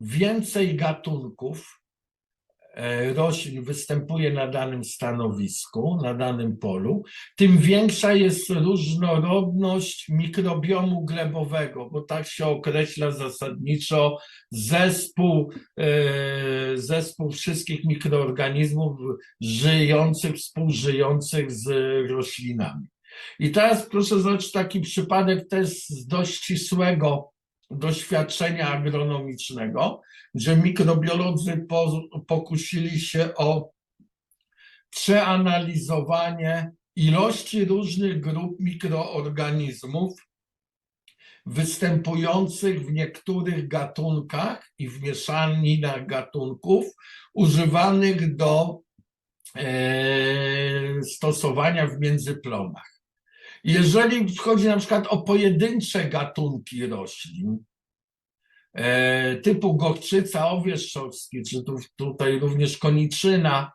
więcej gatunków e, roślin występuje na danym stanowisku, na danym polu, tym większa jest różnorodność mikrobiomu glebowego, bo tak się określa zasadniczo zespół, e, zespół wszystkich mikroorganizmów żyjących, współżyjących z roślinami. I teraz proszę zobaczyć taki przypadek też z dość ścisłego doświadczenia agronomicznego, że mikrobiolodzy po, pokusili się o przeanalizowanie ilości różnych grup mikroorganizmów występujących w niektórych gatunkach i w mieszaninach gatunków używanych do e, stosowania w międzyplonach. Jeżeli chodzi na przykład o pojedyncze gatunki roślin, e, typu gorczyca owieszczowski, czy tu, tutaj również koniczyna,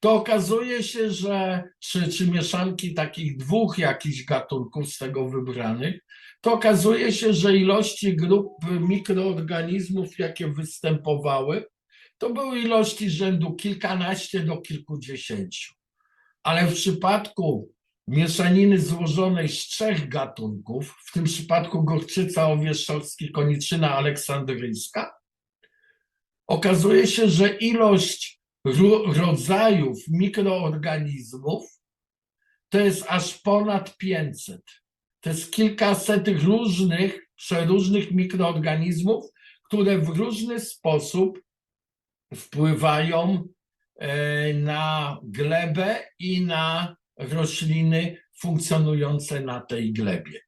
to okazuje się, że czy, czy mieszanki takich dwóch jakichś gatunków z tego wybranych, to okazuje się, że ilości grup mikroorganizmów, jakie występowały, to były ilości rzędu kilkanaście do kilkudziesięciu. Ale w przypadku mieszaniny złożonej z trzech gatunków, w tym przypadku gorczyca owieszczowski, koniczyna aleksandryjska, okazuje się, że ilość ro- rodzajów mikroorganizmów to jest aż ponad 500. To jest kilkaset różnych, przeróżnych mikroorganizmów, które w różny sposób wpływają e, na glebę i na rośliny funkcjonujące na tej glebie.